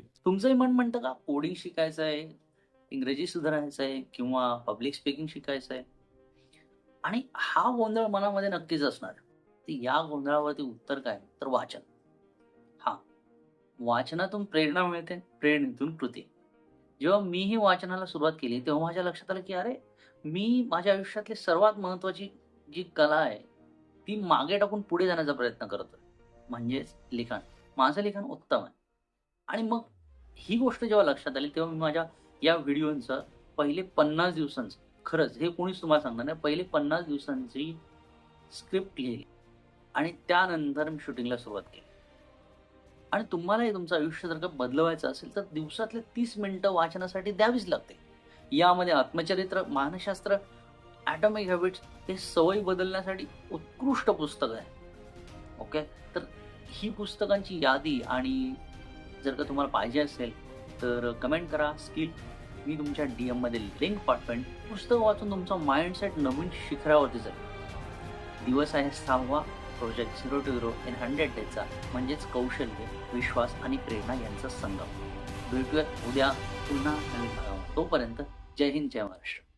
तुमचंही मन म्हणतं का? कोडिंग शिकायचं आहे इंग्रजी सुधारायचं आहे किंवा पब्लिक स्पीकिंग शिकायचं आहे? आणि हा गोंधळ मनामध्ये नक्कीच असणार. तर या गोंधळावरती उत्तर काय? तर वाचन. हा. वाचनातून प्रेरणा मिळते प्रेरणेतून कृती. जेव्हा मीही वाचनाला सुरुवात केली तेव्हा माझ्या लक्षात आलं की अरे मी माझ्या आयुष्यातली सर्वात महत्वाची जी कला आहे ती मागे टाकून पुढे जाण्याचा प्रयत्न करतोय. म्हणजेच लिखाण. माझं लिखाण उत्तम आहे. आणि मग ही गोष्ट जेव्हा लक्षात आली तेव्हा मी माझ्या या व्हिडिओचं पहिले पन्नास दिवसांचं खरंच हे कोणीच तुम्हाला सांगणार नाही पहिले पन्नास दिवसांची स्क्रिप्ट लिहिली. आणि त्यानंतर मी शूटिंगला सुरुवात केली. आणि तुम्हालाही तुमचं आयुष्य जर का बदलवायचं असेल तर दिवसातले तीस मिनटं वाचनासाठी द्यावीच लागते. यामध्ये आत्मचरित्र मानसशास्त्र ॲटॉमिक हॅबिट्स हे सवयी बदलण्यासाठी उत्कृष्ट पुस्तक आहे ओके? तर ही पुस्तकांची यादी आणि जर का तुम्हाला पाहिजे असेल तर कमेंट करा. स्किल मी तुमच्या डी एममध्ये लिंक पाठवेन. पुस्तक वाचून तुमचा माइंडसेट नवीन शिखरावरती जाईल. दिवस आहे सहावा. Project zero two zero in hundred डेजचा म्हणजेच कौशल्य विश्वास आणि प्रेरणा यांचा संगम. भेटूयात उद्या पुन्हा नवीन भागावर. तोपर्यंत जय हिंद जय महाराष्ट्र.